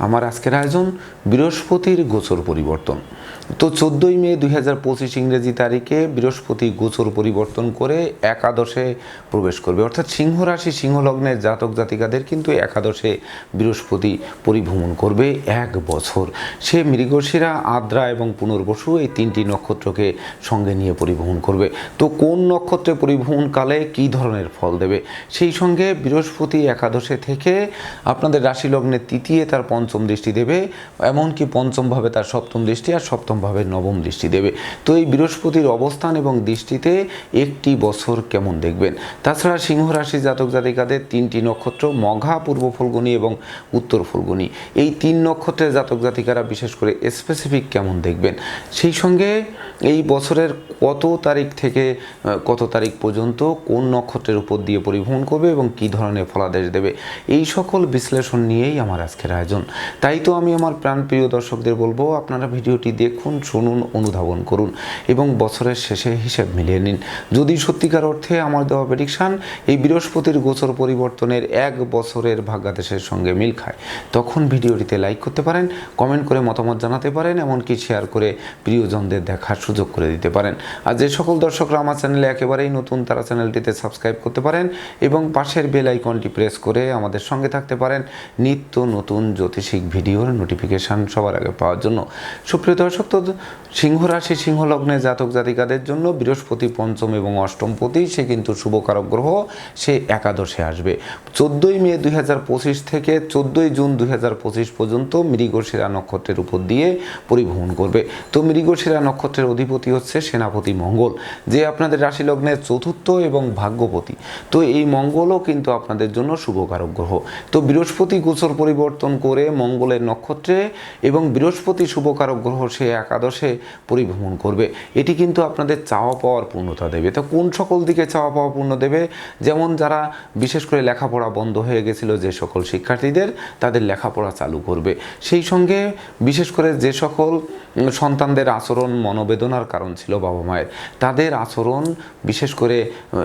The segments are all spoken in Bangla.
আমার আজকের আয়োজন বৃহস্পতির গোচর পরিবর্তন। তো চোদ্দোই মে দুই হাজার পঁচিশ ইংরেজি তারিখে বৃহস্পতি গোচর পরিবর্তন করে একাদশে প্রবেশ করবে। অর্থাৎ সিংহ রাশি সিংহ জাতক জাতিকাদের কিন্তু একাদশে বৃহস্পতি পরিভ্রমণ করবে এক বছর। সে মৃগশিরা, আদ্রা এবং পুনর্বসু এই তিনটি নক্ষত্রকে সঙ্গে নিয়ে পরিভ্রমণ করবে। তো কোন নক্ষত্রে পরিভ্রমণকালে কী ধরনের ফল দেবে? সেই সঙ্গে বৃহস্পতি একাদশে থেকে আপনাদের রাশি লগ্নের তৃতীয়, তার পঞ্চম দৃষ্টি দেবে, এমনকি পঞ্চমভাবে তার সপ্তম দৃষ্টি আর সপ্তমভাবে নবম দৃষ্টি দেবে। তো এই বৃহস্পতির অবস্থান এবং দৃষ্টিতে একটি বছর কেমন দেখবেন? তাছাড়া সিংহ রাশি জাতক জাতিকাদের তিনটি নক্ষত্র, মঘা, পূর্ব ফলগুনি এবং উত্তর ফলগুনি। এই তিন নক্ষত্রের জাতক জাতিকারা বিশেষ করে স্পেসিফিক কেমন দেখবেন? সেই সঙ্গে এই বছরের কত তারিখ থেকে কত তারিখ পর্যন্ত কোন নক্ষত্রের উপর দিয়ে পরিভ্রমণ করবে এবং কী ধরনের ফলাদেশ দেবে? এই সকল বিশ্লেষণ নিয়েই আমার আজকের আয়োজন। তাই তো আমি আমার প্রাণপ্রিয় দর্শকদের বলব, আপনারা ভিডিওটি দেখুন, শুনুন, অনুধাবন করুন এবং বছরের শেষে হিসেব মিলিয়ে নিন। যদি সত্যিকার অর্থে আমার দেওয়া প্রেডিকশান এই বৃহস্পতির গোচর পরিবর্তনের এক বছরের ভাগ্যাদেশের সঙ্গে মিল খায়, তখন ভিডিওটিতে লাইক করতে পারেন কমেন্ট করে মতামত জানাতে পারেন, এমনকি শেয়ার করে প্রিয়জনদের দেখার সুযোগ করে দিতে পারেন। আর যে সকল দর্শকরা আমার চ্যানেলে একেবারেই নতুন, তারা চ্যানেলটিতে সাবস্ক্রাইব করতে পারেন এবং পাশের বেল আইকনটি প্রেস করে আমাদের সঙ্গে থাকতে পারেন। নিত্য নতুন জ্যোতিষিক ভিডিওর নোটিফিকেশান সবার আগে পাওয়ার জন্য। সুপ্রিয় দর্শক, তো সিংহ রাশি, সিংহ লগ্নে জাতক জাতিকাদের জন্য বৃহস্পতি পঞ্চম এবং অষ্টম পতি, সে কিন্তু শুভকারক গ্রহ, সে একাদশে আসবে। চোদ্দোই মে দুই হাজার পঁচিশ থেকে চোদ্দোই জুন দুই হাজার পঁচিশ পর্যন্ত মৃগশিরা নক্ষত্রের উপর দিয়ে পরিভ্রমণ করবে। তো মৃগশিরা নক্ষত্রের অধিপতি হচ্ছে সেনাপতি মঙ্গল, যে আপনাদের রাশি লগ্নের চতুর্থ এবং ভাগ্যপতি। তো এই মঙ্গলও কিন্তু আপনাদের জন্য শুভকারক গ্রহ। তো বৃহস্পতি গোচর পরিবর্তন করে মঙ্গলের নক্ষত্রে এবং বৃহস্পতি শুভকারক গ্রহ সে একাদশে পরিভ্রমণ করবে। এটি কিন্তু আপনাদের চাওয়া পাওয়ার পূর্ণতা দেবে। তো কোন সকল দিকে চাওয়া পাওয়া পূর্ণ দেবে? যেমন যারা বিশেষ করে লেখাপড়া বন্ধ হয়ে গেছিল যে সকল শিক্ষার্থীদের, তাদের লেখাপড়া চালু করবে। সেই সঙ্গে বিশেষ করে যে সকল সন্তানদের আচরণ মনোবেদনার কারণ ছিল বাবা মায়ের, তাদের আচরণ বিশেষ করে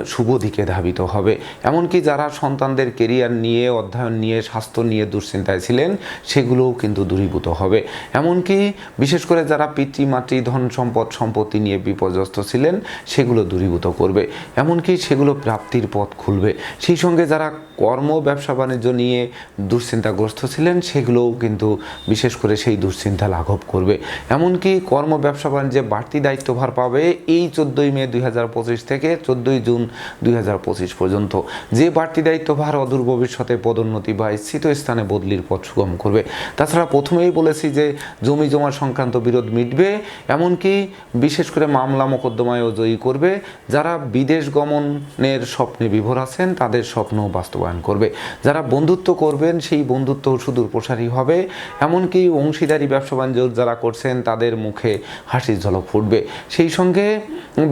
শুভ দিকে ধাবিত হবে। এমনকি যারা সন্তানদের কেরিয়ার নিয়ে, অধ্যয়ন নিয়ে, স্বাস্থ্য নিয়ে দুশ্চিন্তায় ছিলেন সেগুলোও কিন্তু দূরীভূত হবে। এমনকি বিশেষ করে যারা পিতৃমাতৃ ধন সম্পদ, সম্পত্তি নিয়ে বিপর্যস্ত ছিলেন, সেগুলো দূরীভূত করবে। এমনকি সেগুলো প্রাপ্তির পথ খুলবে। সেই সঙ্গে যারা কর্ম, ব্যবসা, বাণিজ্য নিয়ে দুশ্চিন্তাগ্রস্ত ছিলেন, সেগুলোও কিন্তু বিশেষ করে সেই দুশ্চিন্তা লাঘব করবে। এমনকি কর্ম, ব্যবসা, বাণিজ্যে বাড়তি দায়িত্বভার পাবে এই চোদ্দোই মে দুই হাজার পঁচিশ থেকে চোদ্দোই জুন দুই হাজার পঁচিশ পর্যন্ত। যে বাড়তি দায়িত্বভার অদূর ভবিষ্যতে পদোন্নতি বা স্থিত স্থানে বদলির পথ সুগম করবে। তাছাড়া প্রথমেই বলেছি যে, জমি জমা সংক্রান্ত বিরোধ মিটবে, এমনকি বিশেষ করে মামলা মোকদ্দমায়ও জয়ী করবে। যারা বিদেশ গমনের স্বপ্নে বিভোর আছেন, তাদের স্বপ্ন বাস্তবায়ন করবে। যারা বন্ধুত্ব করবেন, সেই বন্ধুত্ব সুদূর প্রসারী হবে। এমনকি অংশীদারি, ব্যবসা বাণিজ্য যারা করছেন, তাদের মুখে হাসির ঝলক ফুটবে। সেই সঙ্গে,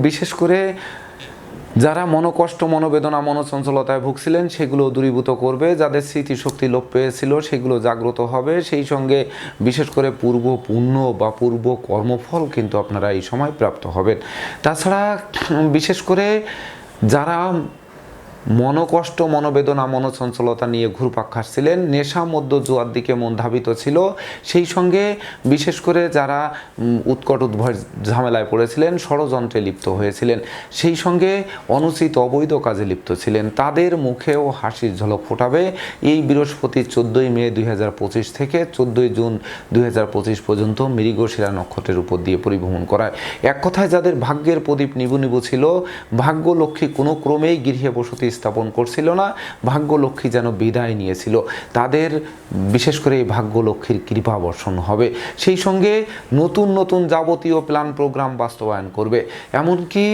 বিশেষ করে যারা মনোকষ্ট, মনোবেদনা, মনোচঞ্চলতায় ভুগছিলেন, সেগুলো দূরীভূত করবে। যাদের স্মৃতিশক্তি লোপ পেয়েছিল, সেগুলো জাগ্রত হবে। সেই সঙ্গে বিশেষ করে পূর্ব পুণ্য বা পূর্ব কর্মফল কিন্তু আপনারা এই সময় প্রাপ্ত হবেন। তাছাড়া বিশেষ করে যারা মনোকষ্ট, মনোবেদনা, মনোচঞ্চলতা নিয়ে ঘুরপাক খাচ্ছিলেন। নেশা মধ্য জোয়ার দিকে মন ধাবিত ছিল। সেই সঙ্গে বিশেষ করে যারা উৎকট উদ্ভয় ঝামেলায় পড়েছিলেন, ষড়যন্ত্রে লিপ্ত হয়েছিলেন। সেই সঙ্গে অনুচিত, অবৈধ কাজে লিপ্ত ছিলেন। তাদের মুখেও হাসির ঝলক ফোটাবে। এই বৃহস্পতি চোদ্দোই মে দুই হাজার পঁচিশ থেকে চোদ্দোই জুন দুই হাজার পঁচিশ পর্যন্ত মৃগশিরা নক্ষত্রের উপর দিয়ে পরিভ্রমণ করায়। এক কথায়, যাদের ভাগ্যের প্রদীপ নিবু নিবু ছিল, ভাগ্য লক্ষ্মী কোনো ক্রমেই গৃহে বসতি স্থাপন করছিল না ভাগ্য লক্ষ্মী যেন বিদায় নিয়েছিল। তাদের বিশেষ করে এই ভাগ্য লক্ষ্মীর কৃপা বর্ষণ হবে। সেই সঙ্গে নতুন নতুন যাবতীয় প্ল্যান প্রোগ্রাম বাস্তবায়ন করবে। এমনকি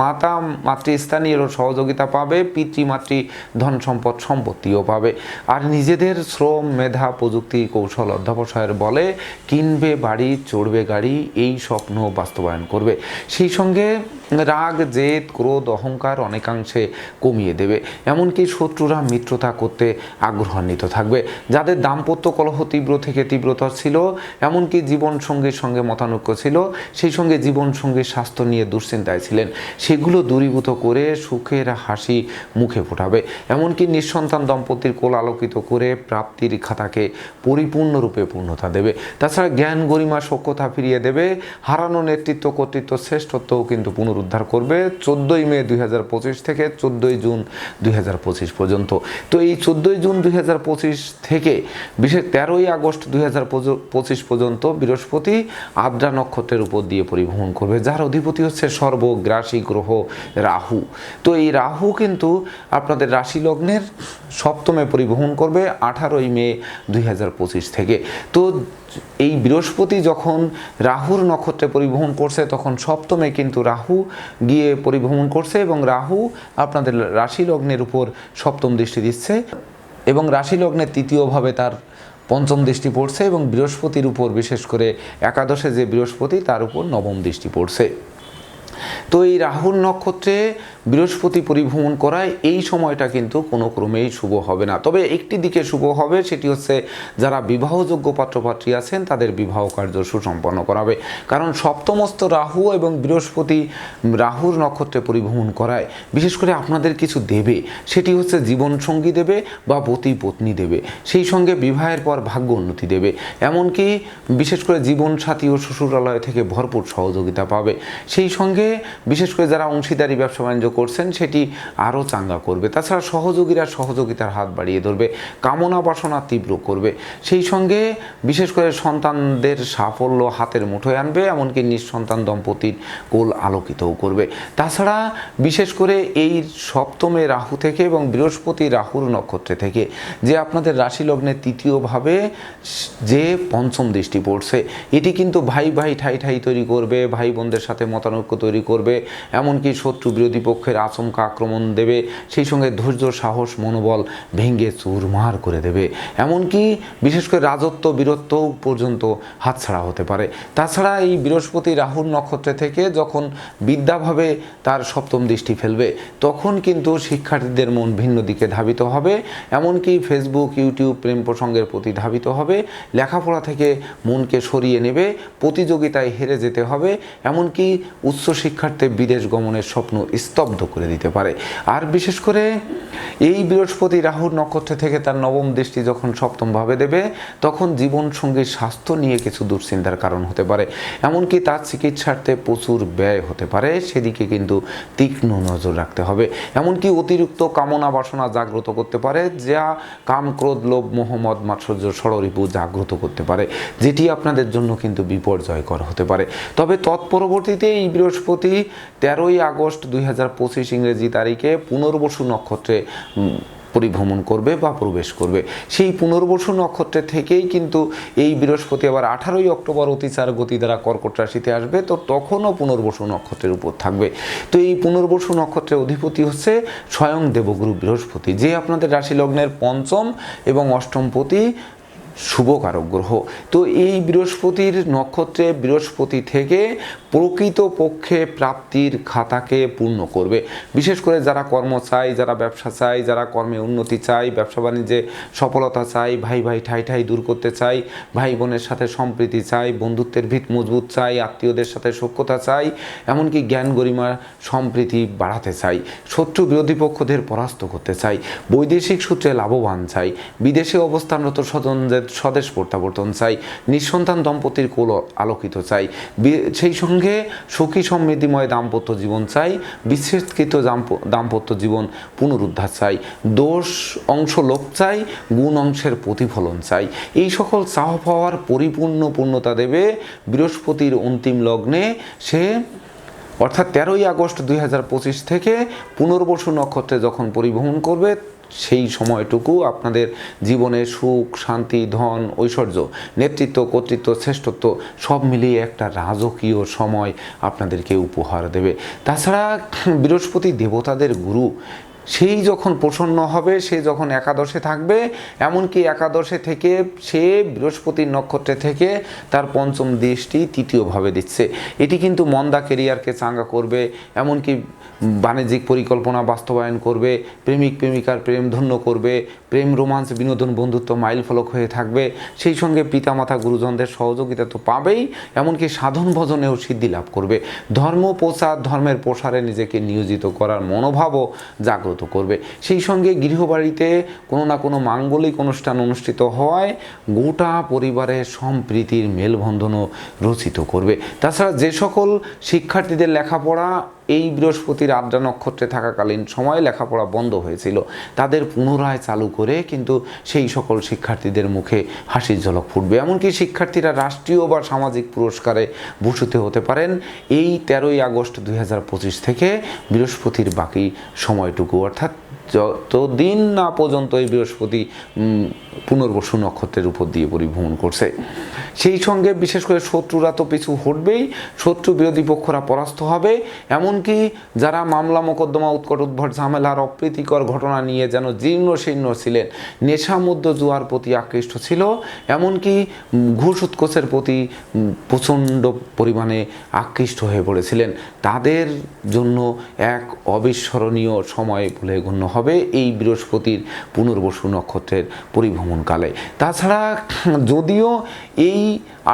মাতা মাতৃস্থানীয়রও সহযোগিতা পাবে পিতৃমাতৃ ধন সম্পদ সম্পত্তিও পাবে। আর নিজেদের শ্রম, মেধা, প্রযুক্তি, কৌশল অধ্যাবসায়ের বলে কিনবে বাড়ি, চড়বে গাড়ি, এই স্বপ্ন বাস্তবায়ন করবে। সেই সঙ্গে রাগ, জেদ, ক্রোধ, অহংকার অনেকাংশে কমিয়ে দেবে। এমনকি শত্রুরা মিত্রতা করতে আগ্রহান্বিত থাকবে। যাদের দাম্পত্য কলহ তীব্র থেকে তীব্রতর ছিল, এমনকি জীবন সঙ্গীর সঙ্গে মতানৈক্য ছিল, সেই সঙ্গে জীবন সঙ্গীর স্বাস্থ্য নিয়ে দুশ্চিন্তায় ছিলেন। সেগুলো দূরীভূত করে সুখের হাসি মুখে ফোটাবে। এমনকি নিঃসন্তান দম্পতির কোল আলোকিত করে প্রাপ্তির খাতাকে পরিপূর্ণরূপে পূর্ণতা দেবে। তাছাড়া জ্ঞান, গরিমা সক্ষতা ফিরিয়ে দেবে। হারানো নেতৃত্ব, কর্তৃত্ব, শ্রেষ্ঠত্বও কিন্তু পুনরুদ্ধার করবে চোদ্দোই মে দুই হাজার পঁচিশ থেকে চোদ্দোই জুন দুই হাজার পঁচিশ পর্যন্ত। তো এই চোদ্দোই জুন দুই হাজার পঁচিশ থেকে বিশেষ তেরোই আগস্ট দুই হাজার পঁচিশ পর্যন্ত বৃহস্পতি আদ্রা নক্ষত্রের উপর দিয়ে পরিভ্রমণ করবে, যার অধিপতি হচ্ছে সর্বগ্রাসী গ্রহ রাহু। তো এই রাহু কিন্তু আপনাদের রাশি লগ্নের সপ্তমে পরিবহন করবে আঠারোই মে দুই হাজার পঁচিশ থেকে। তো এই বৃহস্পতি যখন রাহুর নক্ষত্রে পরিবহন করছে, তখন সপ্তমে কিন্তু রাহু গিয়ে পরিভ্রমণ করছে এবং রাহু আপনাদের রাশি লগ্নের উপর সপ্তম দৃষ্টি দিচ্ছে এবং রাশি লগ্নের তৃতীয়ভাবে তার পঞ্চম দৃষ্টি পড়ছে এবং বৃহস্পতির উপর বিশেষ করে একাদশে যে বৃহস্পতি, তার উপর নবম দৃষ্টি পড়ছে। তো এই রাহুল নক্ষত্রে বৃহস্পতি পরিভ্রমণ করায় এই সময়টা কিন্তু কোনো ক্রমেই শুভ হবে না। তবে একটি দিকে শুভ হবে, সেটি হচ্ছে যারা বিবাহযোগ্য পাত্রপাত্রী আছেন, তাদের বিবাহ কার্য সুসম্পন্ন করাবে। কারণ সপ্তমস্ত রাহু এবং বৃহস্পতি রাহুর নক্ষত্রে পরিভ্রমণ করায়, বিশেষ করে আপনাদের কিছু দেবে, সেটি হচ্ছে জীবনসঙ্গী দেবে বা পতি পত্নী দেবে। সেই সঙ্গে বিবাহের পর ভাগ্য উন্নতি দেবে। এমনকি বিশেষ করে জীবনসাথী ও শ্বশুরালয় থেকে ভরপুর সহযোগিতা পাবে। সেই সঙ্গে বিশেষ করে যারা অংশীদারি ব্যবসা বাণিজ্য করছেন, সেটি আরও চাঙ্গা করবে। তাছাড়া সহযোগীরা সহযোগিতার হাত বাড়িয়ে ধরবে, কামনা বাসনা তীব্র করবে। সেই সঙ্গে বিশেষ করে সন্তানদের সাফল্য হাতের মুঠোয় আনবে, এমনকি নিঃসন্তান দম্পতির কোল আলোকিতও করবে। তাছাড়া বিশেষ করে এই সপ্তমে রাহু থেকে এবং বৃহস্পতি রাহুর নক্ষত্রে থেকে যে আপনাদের রাশি লগ্নে তৃতীয়ভাবে যে পঞ্চম দৃষ্টি পড়ছে, এটি কিন্তু ভাই ভাই ঠাই ঠাই তৈরি করবে, ভাই বোনদের সাথে মতানৈক্য তৈরি করবে। এমনকি শত্রু বিরোধী পক্ষের আচমকা আক্রমণ দেবে, সেই সঙ্গে ধৈর্য, সাহস, মনোবল ভেঙে চুরমার করে দেবে। এমনকি বিশেষ করে রাজত্ব, বীরত্ব পর্যন্ত হাতছাড়া হতে পারে। তাছাড়া এই বৃহস্পতি রাহুর নক্ষত্রে থেকে যখন বিদ্যাভাবে তার সপ্তম দৃষ্টি ফেলবে, তখন কিন্তু শিক্ষার্থীদের মন ভিন্ন দিকে ধাবিত হবে। এমনকি ফেসবুক, ইউটিউব প্রেম প্রসঙ্গের প্রতি ধাবিত হবে। লেখাপড়া থেকে মনকে সরিয়ে নেবে, প্রতিযোগিতায় হেরে যেতে হবে। এমনকি উচ্চ শিক্ষার্থে বিদেশ গমনের স্বপ্ন স্তব্ধ করে দিতে পারে। আর বিশেষ করে এই বৃহস্পতি রাহুর নক্ষত্র থেকে তার নবম দৃষ্টি যখন সপ্তমভাবে দেবে, তখন জীবন জীবনসঙ্গীর স্বাস্থ্য নিয়ে কিছু দুশ্চিন্তার কারণ হতে পারে। এমনকি তার চিকিৎসার্থে প্রচুর ব্যয় হতে পারে, সেদিকে কিন্তু তীক্ষ্ণ নজর রাখতে হবে। এমনকি অতিরিক্ত কামনা বাসনা জাগ্রত করতে পারে, যা কাম, ক্রোধ, লোভ মোহাম্মদ মাৎসর্য, ষড়রিপু জাগ্রত করতে পারে, যেটি আপনাদের জন্য কিন্তু বিপর্যয়কর হতে পারে। তবে তৎপরবর্তীতে এই বৃহস্পতি তেরোই আগস্ট দুই হাজার পঁচিশ ইংরেজি তারিখে পুনর্বসু নক্ষত্রে পরিভ্রমণ করবে বা প্রবেশ করবে। সেই পুনর্বসু নক্ষত্রে থেকেই কিন্তু এই বৃহস্পতি আবার আঠারোই অক্টোবর অতিচার গতি দ্বারা কর্কট রাশিতে আসবে, তো তখনও পুনর্বসু নক্ষত্রের উপর থাকবে। তো এই পুনর্বসু নক্ষত্রের অধিপতি হচ্ছে স্বয়ং দেবগুরু বৃহস্পতি, যে আপনাদের রাশি লগ্নের পঞ্চম এবং অষ্টমপতি শুভকারক গ্রহ। তো এই বৃহস্পতির নক্ষত্রে বৃহস্পতি থেকে প্রকৃত পক্ষে প্রাপ্তির খাতাকে পূর্ণ করবে। বিশেষ করে যারা কর্ম চাই যারা ব্যবসা চাই যারা কর্মে উন্নতি চাই ব্যবসা বাণিজ্যে সফলতা চাই ভাই ভাই ঠাই ঠাই দূর করতে চাই ভাই বোনের সাথে সম্প্রীতি চাই বন্ধুত্বের ভিত মজবুত চাই আত্মীয়দের সাথে সখ্যতা চাই এমনকি জ্ঞান গরিমা সম্প্রীতি বাড়াতে চাই শত্রু বিরোধী পক্ষদের পরাস্ত করতে চাই বৈদেশিক সূত্রে লাভবান চাই বিদেশে অবস্থানরত স্বজনদের স্বদেশ প্রত্যাবর্তন চাই, নিঃসন্তান দম্পতির কোল আলোকিত চাই। সেই সঙ্গে সুখী সমৃদ্ধিময় দাম্পত্য জীবন চাই, বিচ্ছেদকৃত দাম্প- দাম্পত্য জীবন পুনরুদ্ধার চাই। দোষ অংশ লোপ চাই, গুণ অংশের প্রতিফলন চাই। এই সকল চাওয়া পাওয়ার পরিপূর্ণ পূর্ণতা দেবে বৃহস্পতির অন্তিম লগ্নে। সে, অর্থাৎ তেরোই আগস্ট দুই হাজার পঁচিশ থেকে পুনর্বসু নক্ষত্রে যখন পরিভ্রমণ করবে সেই সময়টুকু আপনাদের জীবনে সুখ, শান্তি, ধন, ঐশ্বর্য, নেতৃত্ব, কর্তৃত্ব, শ্রেষ্ঠত্ব সব মিলিয়ে একটা রাজকীয় সময় আপনাদেরকে উপহার দেবে। তাছাড়া বৃহস্পতি দেবতাদের গুরু সেই যখন প্রসন্ন হবে, সে যখন একাদশে থাকবে, এমনকি একাদশে থেকে সে বৃহস্পতির নক্ষত্রে থেকে তার পঞ্চম দৃষ্টি তৃতীয়ভাবে দিচ্ছে। এটি কিন্তু মন্দা কেরিয়ারকে চাঙ্গা করবে, এমনকি বাণিজ্যিক পরিকল্পনা বাস্তবায়ন করবে প্রেমিক প্রেমিকার প্রেম ধন্য করবে প্রেম, রোমান্স, বিনোদন, বন্ধুত্ব মাইল ফলক হয়ে থাকবে। সেই সঙ্গে পিতামাতা, গুরুজনদের সহযোগিতা তো পাবেই, এমনকি সাধন ভজনেও সিদ্ধি লাভ করবে। ধর্ম প্রচার ধর্মের প্রসারে নিজেকে নিয়োজিত করার মনোভাবও জাগ্রত করবে। সেই সঙ্গে গৃহবাড়িতে কোনো না কোনো মাঙ্গলিক অনুষ্ঠান অনুষ্ঠিত হওয়ায় গোটা পরিবারের সম্প্রীতির মেলবন্ধনও রচিত করবে। তাছাড়া যে সকল শিক্ষার্থীদের লেখাপড়া এই বৃহস্পতির আদ্রা নক্ষত্রে থাকাকালীন সময় লেখাপড়া বন্ধ হয়েছিল। তাদের পুনরায় চালু করে কিন্তু সেই সকল শিক্ষার্থীদের মুখে হাসির ঝলক ফুটবে। এমনকি শিক্ষার্থীরা রাষ্ট্রীয় বা সামাজিক পুরস্কারে ভূষিত হতে পারেন। এই তেরোই আগস্ট দু হাজার পঁচিশ থেকে বৃহস্পতির বাকি সময়টুকু, অর্থাৎ যতদিন না পর্যন্ত এই বৃহস্পতি পুনর্বসু নক্ষত্রের উপর দিয়ে পরিভ্রমণ করছে, সেই সঙ্গে বিশেষ করে শত্রুরা তো পিছু হটবেই, শত্রু বিরোধী পক্ষরা পরাস্ত হবে, এমনকি যারা মামলা, মোকদ্দমা, উৎকট উদ্ভট ঝামেলার অপ্রীতিকর ঘটনা নিয়ে যেন জীর্ণ শীর্ণ ছিলেন নেশামুদ্দ জুয়ার প্রতি আকৃষ্ট ছিল, এমনকি ঘুষ উৎকোষের প্রতি প্রচণ্ড পরিমাণে আকৃষ্ট হয়ে পড়েছিলেন, তাদের জন্য এক অবিস্মরণীয় সময় বলে গণ্য হবে এই বৃহস্পতির পুনর্বসু নক্ষত্রের পরিভ্রমণকালে। তাছাড়া যদিও এই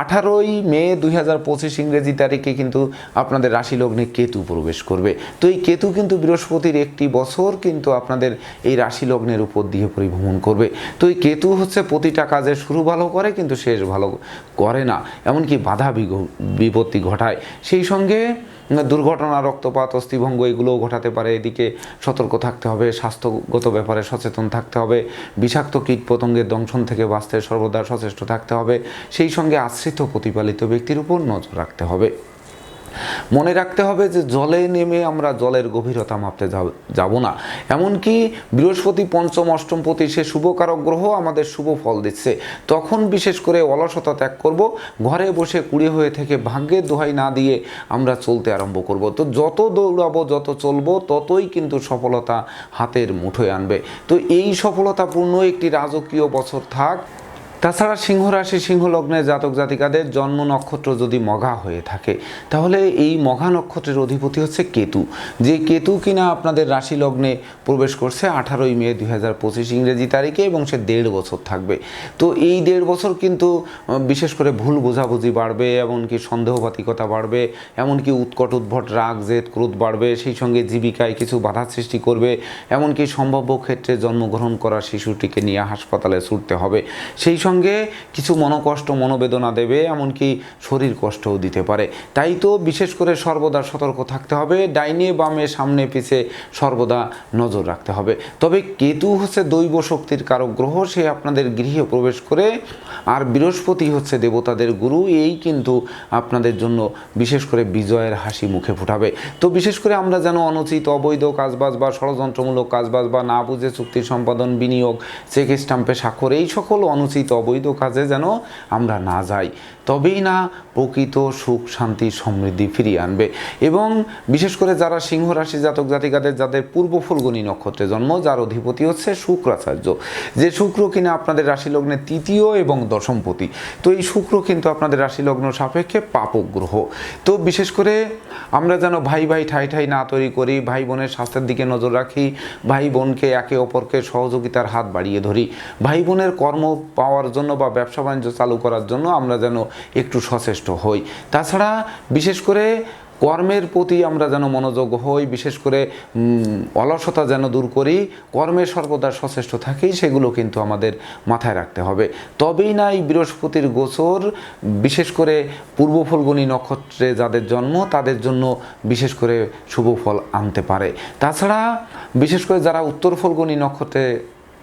আঠারোই মে দুই হাজার পঁচিশ ইংরেজি তারিখে কিন্তু আপনাদের রাশি লগ্নে কেতু প্রবেশ করবে। তো এই কেতু কিন্তু বৃহস্পতির একটি বছর কিন্তু আপনাদের এই রাশি লগ্নের উপর দিয়ে পরিভ্রমণ করবে। তো এই কেতু হচ্ছে প্রতিটা কাজে শুরু ভালো করে কিন্তু শেষ ভালো করে না। এমনকি বাধা বিপত্তি ঘটায়। সেই সঙ্গে দুর্ঘটনা, রক্তপাত, অস্থিভঙ্গ এগুলোও ঘটাতে পারে। এদিকে সতর্ক থাকতে হবে, স্বাস্থ্যগত ব্যাপারে সচেতন থাকতে হবে, বিষাক্ত কীট পতঙ্গের দংশন থেকে বাঁচতে সর্বদা সচেষ্ট থাকতে হবে। সেই সঙ্গে আশ্রিত প্রতিপালিত ব্যক্তির উপর নজর রাখতে হবে। মনে রাখতে হবে যে জলে নেমে আমরা জলের গভীরতা মাপতে যাব- না। এমনকি বৃহস্পতি, পঞ্চম, অষ্টম প্রতি সে শুভকারক গ্রহ আমাদের শুভ ফল দিচ্ছে। তখন বিশেষ করে অলসতা ত্যাগ করব, ঘরে বসে কুড়ে হয়ে থেকে ভাগ্যের দোহাই না দিয়ে আমরা চলতে আরম্ভ করব। তো যত দৌড়াবো, যত চলবো, ততই কিন্তু সফলতা হাতের মুঠোয় আনবে। তো এই সফলতাপূর্ণ একটি রাজকীয় বছর থাক। তাছাড়া সিংহ রাশি, সিংহ লগ্নের জাতক জাতিকাদের জন্ম নক্ষত্র যদি মঘা হয়ে থাকে, তাহলে এই মঘা নক্ষত্রের অধিপতি হচ্ছে কেতু। যে কেতু কিনা আপনাদের রাশি লগ্নে প্রবেশ করছে আঠারোই মে দুই হাজার পঁচিশ ইংরেজি তারিখে এবং সে দেড় বছর থাকবে। তো এই দেড় বছর কিন্তু বিশেষ করে ভুল বোঝাবুঝি বাড়বে, এমনকি সন্দেহবাতিকতা বাড়বে, এমনকি উৎকট উদ্ভট রাগ, জেদ, ক্রোধ বাড়বে, সেই সঙ্গে জীবিকায় কিছু বাধা সৃষ্টি করবে, এমনকি সম্ভাব্য ক্ষেত্রে জন্মগ্রহণ করা শিশুটিকে নিয়ে হাসপাতালে ছুটতে হবে। সেই সঙ্গে কিছু মনোকষ্ট, মনোবেদনা দেবে, এমনকি শরীর কষ্টও দিতে পারে। তাই তো বিশেষ করে সর্বদা সতর্ক থাকতে হবে, ডাইনে বামে সামনে পিছে সর্বদা নজর রাখতে হবে। তবে কেতু হচ্ছে দৈব শক্তির কারক গ্রহ, সে আপনাদের গৃহে প্রবেশ করে, আর বৃহস্পতি হচ্ছে দেবতাদের গুরু, এই কিন্তু আপনাদের জন্য বিশেষ করে বিজয়ের হাসি মুখে ফোটাবে। তো বিশেষ করে আমরা যেন অনুচিত, অবৈধ কাজবাজ বা ষড়যন্ত্রমূলক কাজবাজ বা না বুঝে চুক্তি সম্পাদন, বিনিয়োগ, চেক স্টাম্পে স্বাক্ষর, এই সকল অনুচিত অবৈধ কাজে যেন আমরা না যাই। তবেই না প্রকৃত সুখ, শান্তি, সমৃদ্ধি ফিরিয়ে আনবে। এবং বিশেষ করে যারা সিংহ রাশি জাতক জাতিকাদের, যাদের পূর্ব ফুলগণী নক্ষত্রে জন্ম, যার অধিপতি হচ্ছে শুক্রাচার্য। যে শুক্র কিনা আপনাদের রাশি লগ্নের তৃতীয় এবং দশমপতি তো এই শুক্র কিন্তু আপনাদের রাশি লগ্ন সাপেক্ষে পাপক গ্রহ। তো বিশেষ করে আমরা যেন ভাই ভাই, ঠাই ঠাই না তৈরি করি, ভাই বোনের স্বাস্থ্যের দিকে নজর রাখি, ভাই বোনকে একে অপরকে সহযোগিতার হাত বাড়িয়ে ধরি। ভাই বোনের কর্ম পাওয়ার জন্য বা ব্যবসা বাণিজ্য চালু করার জন্য আমরা যেন একটু সচেষ্ট হই। তাছাড়া বিশেষ করে কর্মের প্রতি আমরা যেন মনোযোগ হই, বিশেষ করে অলসতা যেন দূর করি কর্মে সর্বদা সচেষ্ট থাকি, সেগুলো কিন্তু আমাদের মাথায় রাখতে হবে। তবেই না এই বৃহস্পতির গোচর, বিশেষ করে পূর্ব ফলগুনি নক্ষত্রে যাদের জন্ম, তাদের জন্য বিশেষ করে শুভ ফল আনতে পারে। তাছাড়া বিশেষ করে যারা উত্তর ফলগুনি নক্ষত্রে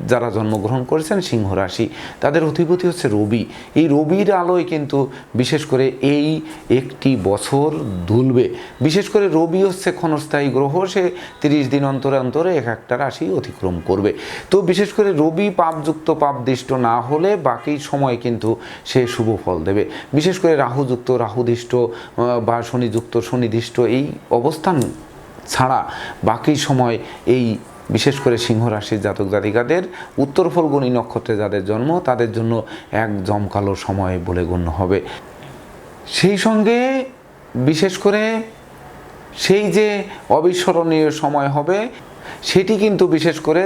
যারা জন্মগ্রহণ করেছেন সিংহ রাশি, তাদের অধিপতি হচ্ছে রবি। এই রবির আলোয় কিন্তু বিশেষ করে এই একটি বছর দুলবে। বিশেষ করে রবি হচ্ছে ক্ষণস্থায়ী গ্রহ, সে তিরিশ দিন অন্তরে অন্তরে এক একটা রাশি অতিক্রম করবে। তো বিশেষ করে রবি পাপযুক্ত, পাপদিষ্ট না হলে বাকি সময় কিন্তু সে শুভ ফল দেবে। বিশেষ করে রাহুযুক্ত, রাহুদিষ্ট বা শনিযুক্ত, শনিদিষ্ট এই অবস্থান ছাড়া বাকি সময় এই বিশেষ করে সিংহ রাশির জাতক জাতিকাদের, উত্তর ফলগুনি নক্ষত্রে যাদের জন্ম, তাদের জন্য এক জমকালো সময় বলে গণ্য হবে। সেই সঙ্গে বিশেষ করে সেই যে অবিস্মরণীয় সময় হবে সেটি কিন্তু বিশেষ করে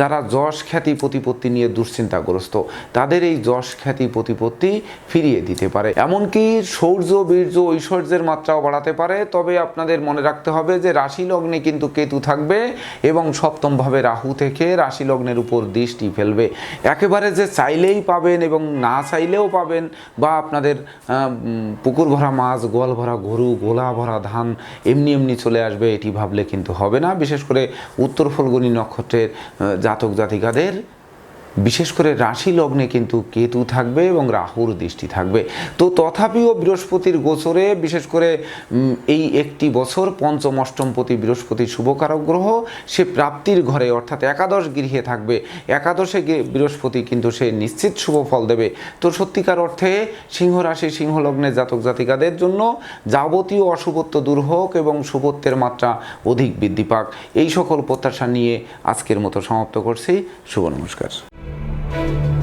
যারা যশ খ্যাতি প্রতিপত্তি নিয়ে দুশ্চিন্তাগ্রস্ত, তাদের এই যশ খ্যাতি প্রতিপত্তি ফিরিয়ে দিতে পারে। এমনকি শৌর্য বীর্য, ঐশ্বর্যের মাত্রাও বাড়াতে পারে। তবে আপনাদের মনে রাখতে হবে যে রাশি লগ্নে কিন্তু কেতু থাকবে এবং সপ্তমভাবে রাহু থেকে রাশি লগ্নের উপর দৃষ্টি ফেলবে। একেবারে যে চাইলেই পাবেন এবং না চাইলেও পাবেন বা আপনাদের পুকুর ভরা মাছ, গোয়াল ভরা গরু, গোলা ভরা ধান, এমনি এমনি চলে আসবে, এটি ভাবলে কিন্তু হবে না। বিশেষ করে উত্তর ফলগুনি নক্ষত্রের জাতক জাতিকাদের বিশেষ করে রাশি লগ্নে কিন্তু কেতু থাকবে এবং রাহুর দৃষ্টি থাকবে। তো তথাপিও বৃহস্পতির গোচরে বিশেষ করে এই একটি বছর পঞ্চম অষ্টমপতি বৃহস্পতি শুভকারক গ্রহ সে প্রাপ্তির ঘরে অর্থাৎ একাদশ গৃহে থাকবে। একাদশে বৃহস্পতি কিন্তু সে নিশ্চিত শুভ ফল দেবে। তো সত্যিকার অর্থে সিংহ রাশি, সিংহ লগ্নের জাতক জাতিকাদের জন্য যাবতীয় অশুভত্ব দূর হোক এবং শুভত্বের মাত্রা অধিক বৃদ্ধি পাক। এই সকল প্রত্যাশা নিয়ে আজকের মতো সমাপ্ত করছি। শুভ নমস্কার। Thank you.